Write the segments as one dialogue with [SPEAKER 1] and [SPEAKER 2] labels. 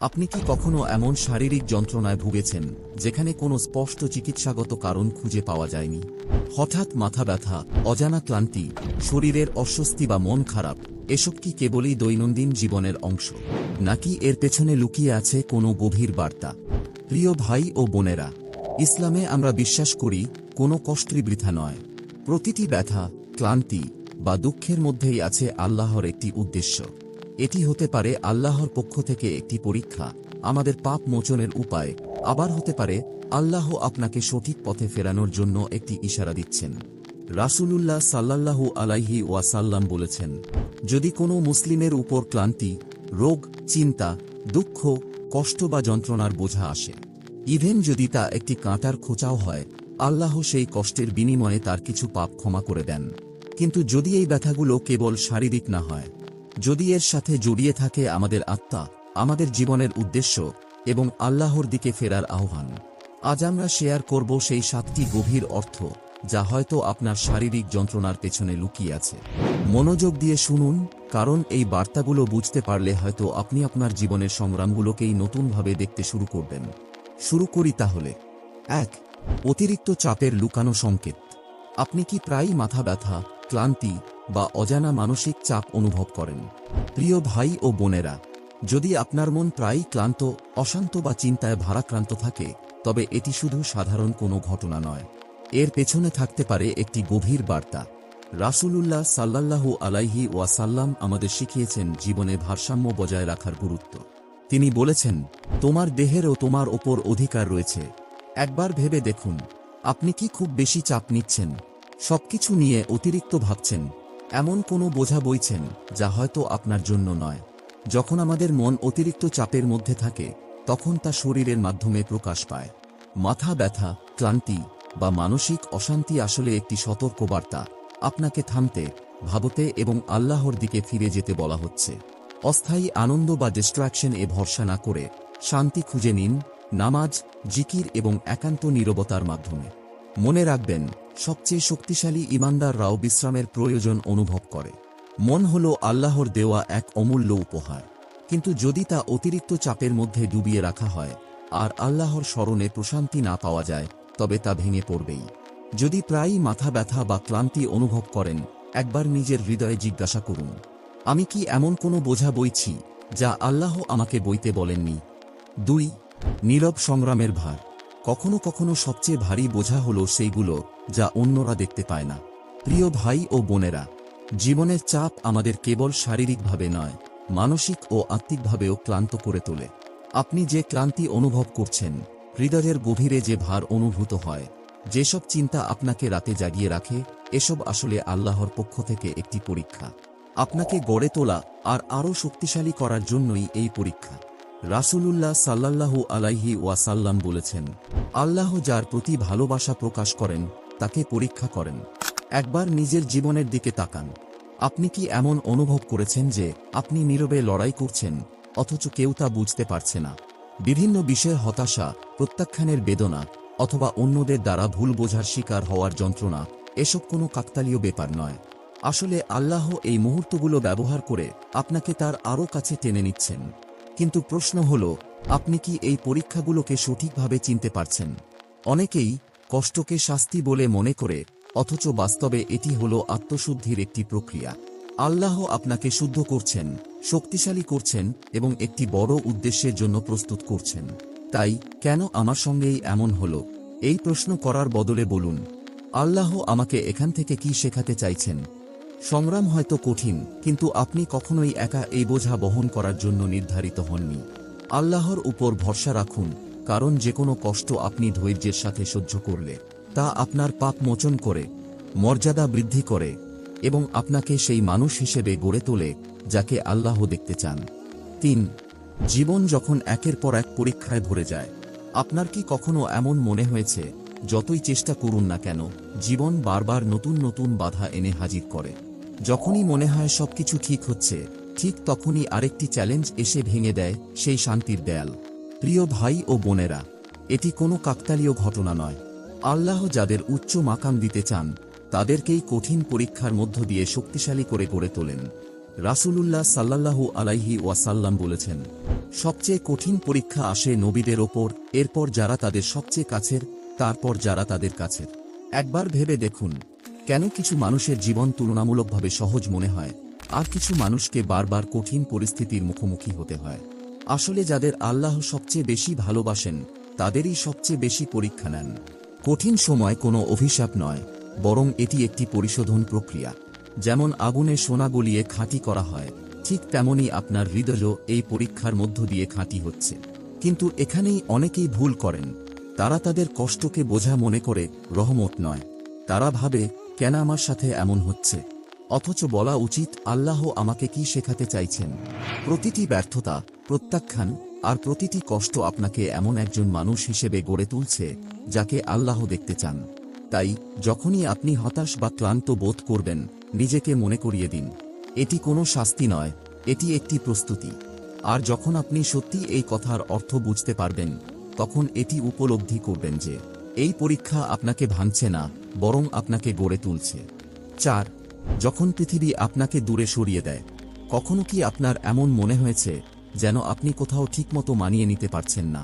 [SPEAKER 1] আপনি কি কখনো এমন শারীরিক যন্ত্রণায় ভুগেছেন, যেখানে কোনো স্পষ্ট চিকিৎসাগত কারণ খুঁজে পাওয়া যায়নি? হঠাৎ মাথা ব্যথা, অজানা ক্লান্তি, শরীরের অস্বস্তি বা মন খারাপ, এসব কি কেবলই দৈনন্দিন জীবনের অংশ? নাকি এর পেছনে লুকিয়ে আছে কোনো গভীর বার্তা? প্রিয় ভাই ও বোনেরা, ইসলামে আমরা বিশ্বাস করি, কোনো কষ্টই বৃথা নয়। প্রতিটি ব্যথা, ক্লান্তি বা দুঃখের মধ্যেই আছে আল্লাহর একটি উদ্দেশ্য। এটি হতে পারে আল্লাহর পক্ষ থেকে একটি পরীক্ষা, আমাদের পাপ মোচনের উপায়, আবার হতে পারে আল্লাহ আপনাকে সঠিক পথে ফেরানোর জন্য একটি ইশারা দিচ্ছেন। রাসূলুল্লাহ সাল্লাল্লাহু আলাইহি ওয়াসাল্লাম বলেছেন, যদি কোনো মুসলিমের উপর ক্লান্তি, রোগ, চিন্তা, দুঃখ, কষ্ট বা যন্ত্রণার বোঝা আসে, ইভেন যদি তা একটি কাঁটার খোঁচাও হয়, আল্লাহ সেই কষ্টের বিনিময়ে তার কিছু পাপ ক্ষমা করে দেন। কিন্তু যদি এই ব্যথাগুলো কেবল শারীরিক না হয় যদি এর সাথে জড়িয়ে থাকে আমাদের আত্মা, আমাদের জীবনের উদ্দেশ্য এবং আল্লাহর দিকে ফেরার আহ্বান। আজ আমরা শেয়ার করব সেই সাতটি গভীর অর্থ যা হয়তো আপনার শারীরিক যন্ত্রণার পেছনে লুকিয়ে আছে। মনোযোগ দিয়ে শুনুন, কারণ এই বার্তাগুলো বুঝতে পারলে হয়তো আপনি আপনার জীবনের সংগ্রামগুলোকেই নতুনভাবে দেখতে শুরু করবেন। শুরু করি তাহলে। এক, অতিরিক্ত চাপের লুকানো সংকেত। আপনি কি প্রায়ই মাথা ব্যথা, ক্লান্তি বা অজানা মানসিক চাপ অনুভব করেন। প্রিয় ভাই ও বোনেরা, যদি আপনার মন প্রায়ই ক্লান্ত, অশান্ত বা চিন্তায় ভারাক্রান্ত থাকে, তবে এটি শুধু সাধারণ কোনো ঘটনা নয়। এর পেছনে থাকতে পারে একটি গভীর বার্তা। রাসূলুল্লাহ সাল্লাল্লাহু আলাইহি ওয়াসাল্লাম আমাদের শিখিয়েছেন জীবনে ভারসাম্য বজায় রাখার গুরুত্ব। তিনি বলেছেন, তোমার দেহেরও তোমার ওপর অধিকার রয়েছে। একবার ভেবে দেখুন, আপনি কি খুব বেশি চাপ নিচ্ছেন? সবকিছু নিয়ে অতিরিক্ত ভাবছেন এমন কোনো বোঝা বইছেন, যা হয়তো আপনার জন্য নয়। যখন আমাদের মন অতিরিক্ত চাপের মধ্যে থাকে, তখন তা শরীরের মাধ্যমে প্রকাশ পায়। মাথা ব্যথা, ক্লান্তি বা মানসিক অশান্তি আসলে একটি সতর্কবার্তা। আপনাকে থামতে, ভাবতে এবং আল্লাহর দিকে ফিরে যেতে বলা হচ্ছে। অস্থায়ী আনন্দ বা ডিস্ট্রাকশন এ ভরসা না করে শান্তি খুঁজে নিন, নামাজ, জিকির এবং একান্ত নীরবতার মাধ্যমে। মনে রাখবেন, সবচেয়ে শক্তিশালী ইমানদাররাও বিশ্রামের প্রয়োজন অনুভব করে। মন হল আল্লাহর দেওয়া এক অমূল্য উপহার। কিন্তু যদি তা অতিরিক্ত চাপের মধ্যে ডুবিয়ে রাখা হয়, আর আল্লাহর স্মরণে প্রশান্তি না পাওয়া যায়, তবে তা ভেঙে পড়বেই। যদি প্রায়ই মাথা ব্যথা বা ক্লান্তি অনুভব করেন, একবার নিজের হৃদয়ে জিজ্ঞাসা করুন, আমি কি এমন কোনো বোঝা বইছি, যা আল্লাহ আমাকে বইতে বলেননি? দুই, নীরব সংগ্রামের ভার। কখনো কখনো সবচেয়ে ভারী বোঝা হল সেইগুলো যা অন্যরা দেখতে পায় না। প্রিয় ভাই ও বোনেরা, জীবনের চাপ আমাদের কেবল শারীরিকভাবে নয়, মানসিক ও আত্মিকভাবেও ক্লান্ত করে তোলে। আপনি যে ক্লান্তি অনুভব করছেন, হৃদয়ের গভীরে যে ভার অনুভূত হয়, যেসব চিন্তা আপনাকে রাতে জাগিয়ে রাখে, এসব আসলে আল্লাহর পক্ষ থেকে একটি পরীক্ষা। আপনাকে গড়ে তোলা আর আরও শক্তিশালী করার জন্যই এই পরীক্ষা। রাসূলুল্লাহ সাল্লাল্লাহু আলাইহি ওয়াসাল্লাম বলেছেন, আল্লাহ যার প্রতি ভালোবাসা প্রকাশ করেন, তাকে পরীক্ষা করেন। একবার নিজের জীবনের দিকে তাকান। আপনি কি এমন অনুভব করেছেন যে আপনি নীরবে লড়াই করছেন, অথচ কেউ তা বুঝতে পারছে না? বিভিন্ন বিষয়ে হতাশা, প্রত্যাখ্যানের বেদনা, অথবা অন্যদের দ্বারা ভুল বোঝার শিকার হওয়ার যন্ত্রণা, এসব কোনো কাকতালীয় ব্যাপার নয়। আসলে আল্লাহ এই মুহূর্তগুলো ব্যবহার করে আপনাকে তার আরও কাছে টেনে নিচ্ছেন। কিন্তু প্রশ্ন হল, আপনি কি এই পরীক্ষাগুলোকে সঠিকভাবে চিনতে পারছেন? অনেকেই কষ্টকে শাস্তি বলে মনে করে, অথচ বাস্তবে এটি হল আত্মশুদ্ধির একটি প্রক্রিয়া। আল্লাহ আপনাকে শুদ্ধ করছেন, শক্তিশালী করছেন এবং একটি বড় উদ্দেশ্যের জন্য প্রস্তুত করছেন। তাই কেন আমার সঙ্গেই এমন হল? এই প্রশ্ন করার বদলে বলুন, আল্লাহ আমাকে এখান থেকে কি শেখাতে চাইছেন? সংগ্রাম হয়তো কঠিন, কিন্তু আপনি কখনোই একা এই বোঝা বহন করার জন্য নির্ধারিত হননি। আল্লাহর উপর ভরসা রাখুন, কারণ যে কোনো কষ্ট আপনি ধৈর্যের সাথে সহ্য করলে, তা আপনার পাপ মোচন করে, মর্যাদা বৃদ্ধি করে, এবং আপনাকে সেই মানুষ হিসেবে গড়ে তোলে, যাকে আল্লাহ দেখতে চান। তিন, জীবন যখন একের পর এক পরীক্ষায় ভরে যায়, আপনার কি কখনো এমন মনে হয়েছে, যতই চেষ্টা করুন না কেন, জীবন বারবার নতুন নতুন বাধা এনে হাজির করে? যখনই মনে হয় সবকিছু ঠিক হচ্ছে, ঠিক তখনই আরেকটি চ্যালেঞ্জ এসে ভেঙে দেয় সেই শান্তির দেয়াল। প্রিয় ভাই ও বোনেরা, এটি কোনো কাকতালীয় ঘটনা নয়। আল্লাহ যাদের উচ্চ মাকাম দিতে চান, তাদেরকেই কঠিন পরীক্ষার মধ্য দিয়ে শক্তিশালী করে গড়ে তোলেন। রাসূলুল্লাহ সাল্লাল্লাহু আলাইহি ওয়াসাল্লাম বলেছেন, সবচেয়ে কঠিন পরীক্ষা আসে নবীদের ওপর, এরপর যারা তাদের সবচেয়ে কাছের, তারপর যারা তাদের কাছের। একবার ভেবে দেখুন কেন কিছু মানুষের জীবন তুলনামূলকভাবে সহজ মনে হয়, আর কিছু মানুষকে বারবার কঠিন পরিস্থিতির মুখোমুখি হতে হয়। আসলে যাদের আল্লাহ সবচেয়ে বেশি ভালোবাসেন, তাদেরই সবচেয়ে বেশি পরীক্ষা নেন। কঠিন সময় কোনো অভিশাপ নয়, বরং এটি একটি পরিশোধন প্রক্রিয়া। যেমন আগুনে সোনা গলিয়ে খাঁটি করা হয়, ঠিক তেমনি আপনার হৃদয়ও এই পরীক্ষার মধ্য দিয়ে খাঁটি হচ্ছে। কিন্তু এখানেই অনেকেই ভুল করেন। তারা তাদের কষ্টকে বোঝা মনে করে, রহমত নয়। তারা ভাবে কেন আমার সাথে এমন হচ্ছে? অথচ বলা উচিত, আল্লাহ আমাকে কি শেখাতে চাইছেন? প্রতিটি ব্যর্থতা, প্রত্যাখ্যান, আর প্রতিটি কষ্ট আপনাকে এমন একজন মানুষ হিসেবে গড়ে তুলছে, যাকে আল্লাহ দেখতে চান। তাই, যখনই আপনি হতাশ বা ক্লান্ত বোধ করবেন, নিজেকে মনে করিয়ে দিন। এটি কোনো শাস্তি নয়, এটি একটি প্রস্তুতি। আর যখন আপনি সত্যি এই কথার অর্থ বুঝতে পারবেন, তখন এটি উপলব্ধি করবেন যে এই পরীক্ষা আপনাকে ভাঙছে না, বরং আপনাকে গড়ে তুলছে। চার, যখন পৃথিবী আপনাকে দূরে সরিয়ে দেয়, কখনো কি আপনার এমন মনে হয়েছে যেন আপনি কোথাও ঠিকমতো মানিয়ে নিতে পারছেন না?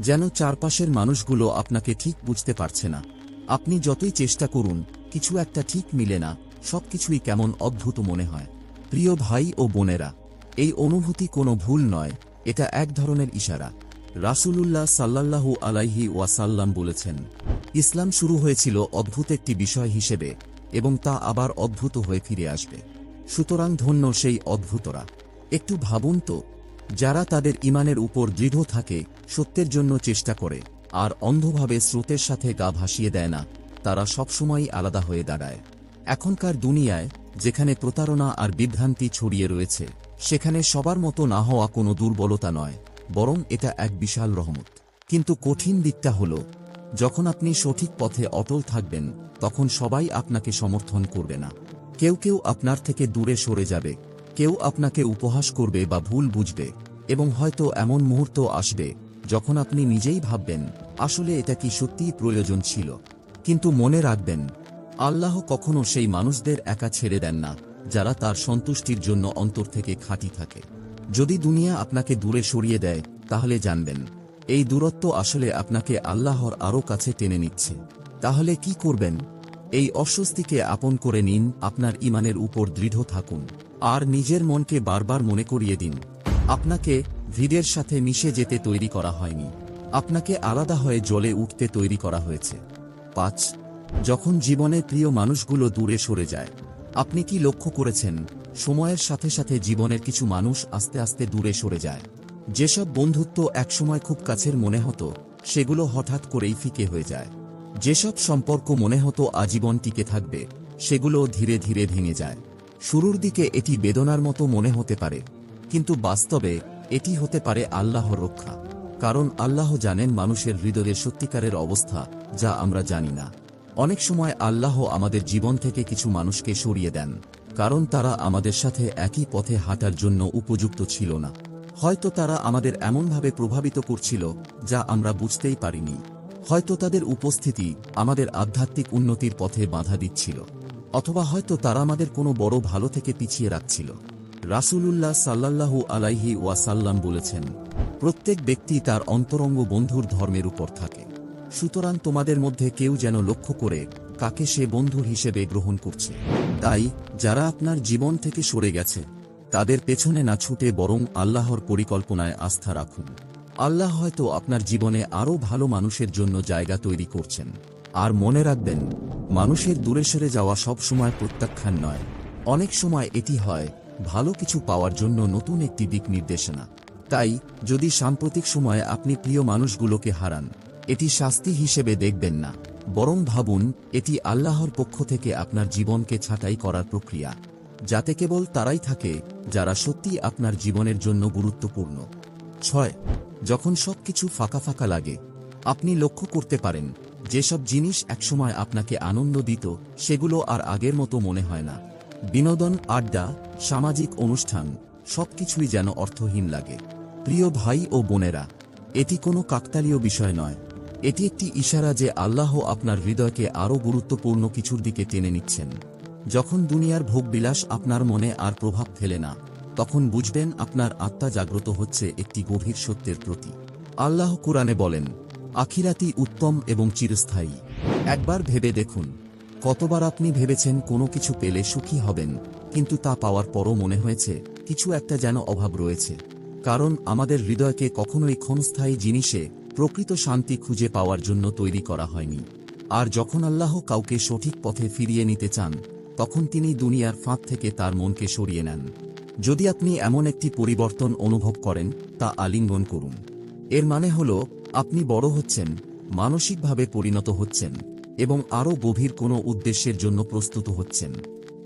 [SPEAKER 1] যেন চারপাশের মানুষগুলো আপনাকে ঠিক বুঝতে পারছে না? আপনি যতই চেষ্টা করুন, কিছু একটা ঠিক মিলে না, সবকিছুই কেমন অদ্ভুত মনে হয়। প্রিয় ভাই ও বোনেরা, এই অনুভূতি কোনো ভুল নয়, এটা এক ধরনের ইশারা। রাসূলুল্লাহ সাল্লাল্লাহু আলাইহি ওয়াসাল্লাম বলেছেন, ইসলাম শুরু হয়েছিল অদ্ভুত একটি বিষয় হিসেবে এবং তা আবার অদ্ভুত হয়ে ফিরে আসবে। সুতরাং ধন্য সেই অদ্ভুতরা। একটু ভাবুন তো, যারা তাদের ইমানের উপর দৃঢ় থাকে, সত্যের জন্য চেষ্টা করে, আর অন্ধভাবে স্রোতের সাথে গা ভাসিয়ে দেয় না, তারা সবসময়ই আলাদা হয়ে দাঁড়ায়। এখনকার দুনিয়ায়, যেখানে প্রতারণা আর বিভ্রান্তি ছড়িয়ে রয়েছে, সেখানে সবার মতো না হওয়া কোনো দুর্বলতা নয়। বরং এটা এক বিশাল রহমত। কিন্তু কঠিন দিকটা হল, যখন আপনি সঠিক পথে অটল থাকবেন, তখন সবাই আপনাকে সমর্থন করবে না। কেউ কেউ আপনার থেকে দূরে সরে যাবে, কেউ আপনাকে উপহাস করবে বা ভুল বুঝবে, এবং হয়তো এমন মুহূর্ত আসবে, যখন আপনি নিজেই ভাববেন, আসলে এটা কি সত্যিই প্রয়োজন ছিল। কিন্তু মনে রাখবেন, আল্লাহ কখনো সেই মানুষদের একা ছেড়ে দেন না, যারা তার সন্তুষ্টির জন্য অন্তর থেকে খাঁটি থাকে। যদি দুনিয়া আপনাকে দূরে সরিয়ে দেয়, তাহলে জানবেন, এই দূরত্ব আসলে আপনাকে আল্লাহর আরও কাছে টেনে নিচ্ছে। তাহলে কি করবেন? এই অস্বস্তিকে আপন করে নিন, আপনার ইমানের উপর দৃঢ় থাকুন। আর নিজের মনকে বারবার মনে করিয়ে দিন, আপনাকে ভিড়ের সাথে মিশে যেতে তৈরি করা হয়নি, আপনাকে আলাদা হয়ে জলে উঠতে তৈরি করা হয়েছে। পাঁচ, যখন জীবনে প্রিয় মানুষগুলো দূরে সরে যায়, আপনি কি লক্ষ্য করেছেন? সময়ের সাথে সাথে জীবনের কিছু মানুষ আস্তে আস্তে দূরে সরে যায়। যেসব বন্ধুত্ব একসময় খুব কাছের মনে হতো, সেগুলো হঠাৎ করেই ফিকে হয়ে যায়। যেসব সম্পর্ক মনে হতো আজীবন টিকে থাকবে, সেগুলো ধীরে ধীরে ভেঙে যায়। শুরুর দিকে এটি বেদনার মতো মনে হতে পারে, কিন্তু বাস্তবে এটি হতে পারে আল্লাহর রক্ষা, কারণ আল্লাহ জানেন মানুষের হৃদয়ের সত্যিকারের অবস্থা, যা আমরা জানি না। অনেক সময় আল্লাহ আমাদের জীবন থেকে কিছু মানুষকে সরিয়ে দেন। কারণ তারা আমাদের সাথে একই পথে হাঁটার জন্য উপযুক্ত ছিল না। হয়তো তারা আমাদের এমনভাবে প্রভাবিত করছিল, যা আমরা বুঝতেই পারিনি। হয়তো তাদের উপস্থিতি আমাদের আধ্যাত্মিক উন্নতির পথে বাধা দিচ্ছিল, অথবা হয়তো তারা আমাদের কোনো বড় ভালো থেকে পিছিয়ে রাখছিল। রাসূলুল্লাহ সাল্লাল্লাহু আলাইহি ওয়াসাল্লাম বলেছেন, প্রত্যেক ব্যক্তি তার অন্তরঙ্গ বন্ধুর ধর্মের উপর থাকে। সুতরাং তোমাদের মধ্যে কেউ যেন লক্ষ্য করে কাকে সে বন্ধু হিসেবে গ্রহণ করছে। তাই, যারা আপনার জীবন থেকে সরে গেছে, তাদের পেছনে না ছুটে বরং আল্লাহর পরিকল্পনায় আস্থা রাখুন। আল্লাহ হয়তো আপনার জীবনে আরও ভালো মানুষের জন্য জায়গা তৈরি করছেন। আর মনে রাখবেন, মানুষের দূরে সরে যাওয়া সব সময় প্রত্যাখ্যান নয়। অনেক সময় এটি হয়, ভালো কিছু পাওয়ার জন্য নতুন একটি দিক নির্দেশনা। তাই, যদি সাম্প্রতিক সময়ে আপনি প্রিয় মানুষগুলোকে হারান, এটি শাস্তি হিসেবে দেখবেন না। বরং ভাবুন, এটি আল্লাহর পক্ষ থেকে আপনার জীবনকে ছাঁটাই করার প্রক্রিয়া, যাতে কেবল তারাই থাকে যারা সত্যি আপনার জীবনের জন্য গুরুত্বপূর্ণ। ছয়, যখন সবকিছু ফাঁকা ফাঁকা লাগে, আপনি লক্ষ্য করতে পারেন, যেসব জিনিস একসময় আপনাকে আনন্দ দিত, সেগুলো আর আগের মতো মনে হয় না। বিনোদন, আড্ডা, সামাজিক অনুষ্ঠান, সবকিছুই যেন অর্থহীন লাগে। প্রিয় ভাই ও বোনেরা, এটি কোনো কাকতালীয় বিষয় নয়। এটি একটি ইশারা যে আল্লাহ আপনার হৃদয়কে আরও গুরুত্বপূর্ণ কিছুর দিকে টেনে নিচ্ছেন। যখন দুনিয়ার ভোগবিলাস আপনার মনে আর প্রভাব ফেলে না, তখন বুঝবেন আপনার আত্মা জাগ্রত হচ্ছে একটি গভীর সত্যের প্রতি। আল্লাহ কুরআনে বলেন আখিরাতি উত্তম এবং চিরস্থায়ী। একবার ভেবে দেখুন, কতবার আপনি ভেবেছেন কোনো কিছু পেলে সুখী হবেন, কিন্তু তা পাওয়ার পরও মনে হয়েছে, কিছু একটা যেন অভাব রয়েছে। কারণ আমাদের হৃদয়কে কখনোই ক্ষণস্থায়ী জিনিসে প্রকৃত শান্তি খুঁজে পাওয়ার জন্য তৈরি করা হয়নি। আর যখন আল্লাহ কাউকে সঠিক পথে ফিরিয়ে নিতে চান, তখন তিনি দুনিয়ার ফাঁক থেকে তার মনকে সরিয়ে নেন। যদি আপনি এমন একটি পরিবর্তন অনুভব করেন, তা আলিঙ্গন করুন। এর মানে হল, আপনি বড় হচ্ছেন, মানসিকভাবে পরিণত হচ্ছেন, এবং আরও গভীর কোনো উদ্দেশ্যের জন্য প্রস্তুত হচ্ছেন।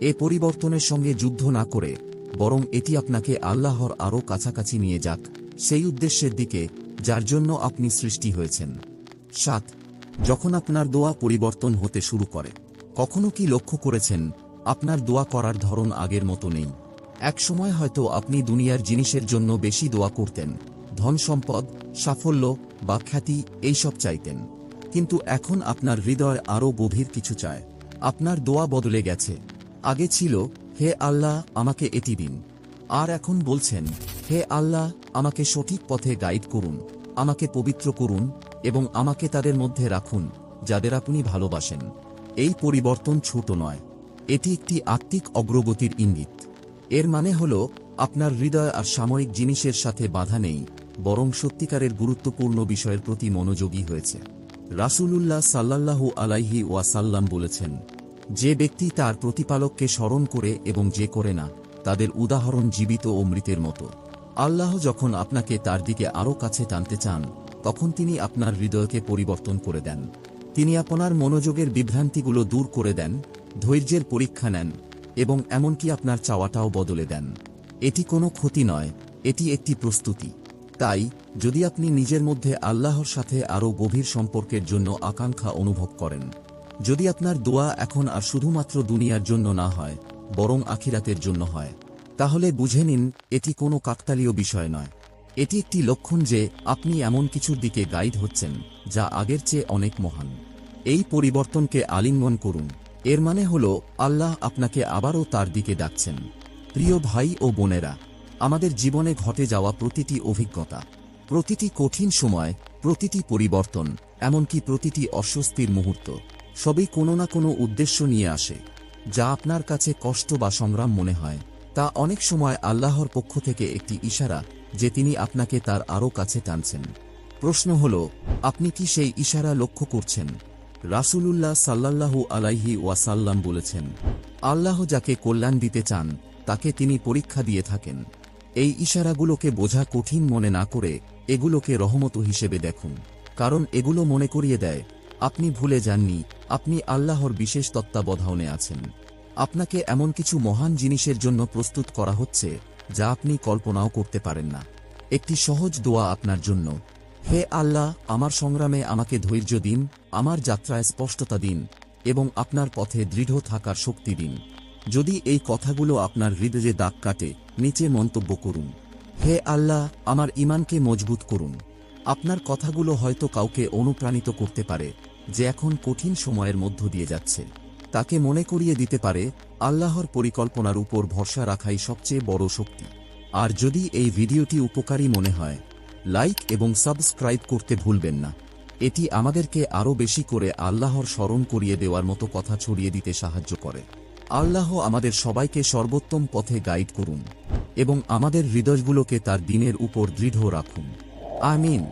[SPEAKER 1] এ পরিবর্তনের সঙ্গে যুদ্ধ না করে, বরং এটি আপনাকে আল্লাহর আরও কাছাকাছি নিয়ে যাক। সেই উদ্দেশ্যের দিকে যার জন্য আপনি সৃষ্টি হয়েছেন। সাত, যখন আপনার দোয়া পরিবর্তন হতে শুরু করে, কখনো কি লক্ষ্য করেছেন, আপনার দোয়া করার ধরন আগের মতো নেই? এক সময় হয়তো আপনি দুনিয়ার জিনিসের জন্য বেশি দোয়া করতেন, ধন সম্পদ, সাফল্য বা খ্যাতি এইসব চাইতেন। কিন্তু এখন আপনার হৃদয় আরও গভীর কিছু চায়। আপনার দোয়া বদলে গেছে। আগে ছিল, হে আল্লাহ, আমাকে এটি দিন। আর এখন বলছেন, হে আল্লাহ, আমাকে সঠিক পথে গাইড করুন, আমাকে পবিত্র করুন এবং আমাকে তাদের মধ্যে রাখুন, যাদের আপনি ভালোবাসেন। এই পরিবর্তন ছোট নয়, এটি একটি আত্মিক অগ্রগতির ইঙ্গিত। এর মানে হল, আপনার হৃদয় আর সাময়িক জিনিসের সাথে বাধা নেই, বরং সত্যিকারের গুরুত্বপূর্ণ বিষয়ের প্রতি মনোযোগী হয়েছে। রাসূলুল্লাহ সাল্লাল্লাহু আলাইহি ওয়াসাল্লাম বলেছেন, যে ব্যক্তি তার প্রতিপালককে স্মরণ করে এবং যে করে না তাদের উদাহরণ জীবিত ও মৃতের মতো। আল্লাহ যখন আপনাকে তার দিকে আরও কাছে টানতে চান, তখন তিনি আপনার হৃদয়কে পরিবর্তন করে দেন। তিনি আপনার মনোযোগের বিভ্রান্তিগুলো দূর করে দেন, ধৈর্যের পরীক্ষা নেন এবং এমনকি আপনার চাওয়াটাও বদলে দেন। এটি কোনো ক্ষতি নয়, এটি একটি প্রস্তুতি। তাই, যদি আপনি নিজের মধ্যে আল্লাহর সাথে আরও গভীর সম্পর্কের জন্য আকাঙ্ক্ষা অনুভব করেন, যদি আপনার দোয়া এখন আর শুধুমাত্র দুনিয়ার জন্য না হয় বরং আখিরাতের জন্য হয়। তাহলে বুঝে নিন, এটি কোনো কাকতালীয় বিষয় নয়। এটি একটি লক্ষণ যে আপনি এমন কিছুর দিকে গাইড হচ্ছেন, যা আগের চেয়ে অনেক মহান। এই পরিবর্তনকে আলিঙ্গন করুন। এর মানে হল, আল্লাহ আপনাকে আবারও তার দিকে ডাকছেন। প্রিয় ভাই ও বোনেরা, আমাদের জীবনে ঘটে যাওয়া প্রতিটি অভিজ্ঞতা, প্রতিটি কঠিন সময়, প্রতিটি পরিবর্তন, এমনকি প্রতিটি অস্বস্তির মুহূর্ত, সবই কোনো না কোনো উদ্দেশ্য নিয়ে আসে। যা আপনার কাছে কষ্ট বা সংগ্রাম মনে হয়, তা অনেক সময় আল্লাহর পক্ষ থেকে একটি ইশারা যে তিনি আপনাকে তার আরও কাছে টানছেন। প্রশ্ন হল, আপনি কি সেই ইশারা লক্ষ্য করছেন? রাসূলুল্লাহ সাল্লাল্লাহু আলাইহি ওয়াসাল্লাম বলেছেন, আল্লাহ যাকে কল্যাণ দিতে চান, তাকে তিনি পরীক্ষা দিয়ে থাকেন। এই ইশারাগুলোকে বোঝা কঠিন মনে না করে এগুলোকে রহমত হিসেবে দেখুন, কারণ এগুলো মনে করিয়ে দেয়, আপনি ভুলে যাননি আপনি আল্লাহর বিশেষ তত্ত্বাবধানে আছেন। আপনাকে এমন কিছু মহান জিনিসের জন্য প্রস্তুত করা হচ্ছে, যা আপনি কল্পনাও করতে পারেন না। একটি সহজ দোয়া আপনার জন্য। হে আল্লাহ, আমার সংগ্রামে আমাকে ধৈর্য দিন, আমার যাত্রায় স্পষ্টতা দিন, এবং আপনার পথে দৃঢ় থাকার শক্তি দিন। যদি এই কথাগুলো আপনার হৃদয়ে দাগ কাটে, নিচে মন্তব্য করুন। হে আল্লাহ, আমার ইমানকে মজবুত করুন। আপনার কথাগুলো হয়তো কাউকে অনুপ্রাণিত করতে পারে যে এখন কঠিন সময়ের মধ্য দিয়ে যাচ্ছে। তাকে মনে করিয়ে দিতে পারে, আল্লাহর পরিকল্পনার উপর ভরসা রাখাই সবচেয়ে বড় শক্তি। আর যদি এই ভিডিওটি উপকারী মনে হয়, লাইক এবং সাবস্ক্রাইব করতে ভুলবেন না। এটি আমাদেরকে আরও বেশি করে আল্লাহর স্মরণ করিয়ে দেওয়ার মতো কথা ছড়িয়ে দিতে সাহায্য করে। আল্লাহ আমাদের সবাইকে সর্বোত্তম পথে গাইড করুন এবং আমাদের হৃদয়গুলোকে তার দিনের উপর দৃঢ় রাখুন। আমিন।